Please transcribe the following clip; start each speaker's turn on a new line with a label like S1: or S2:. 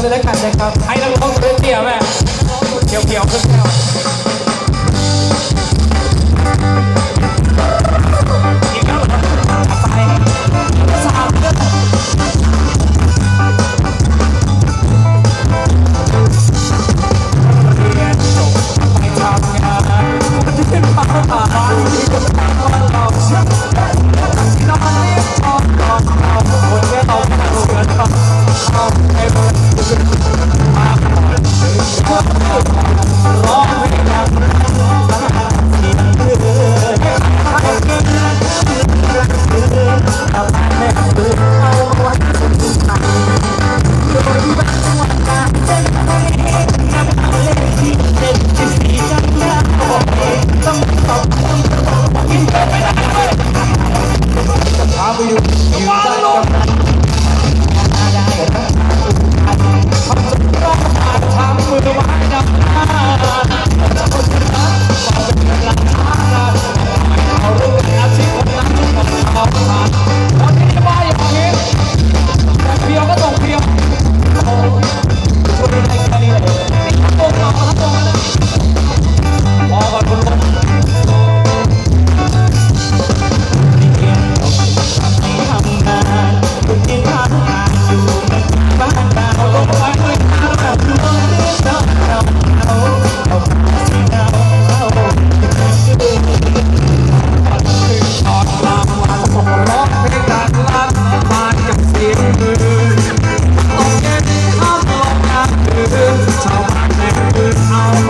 S1: เลยแล้วกันนะครับไอ้นักร้องตัวเตี้ยแม่เขียวเขียวขึ้นแก้ว now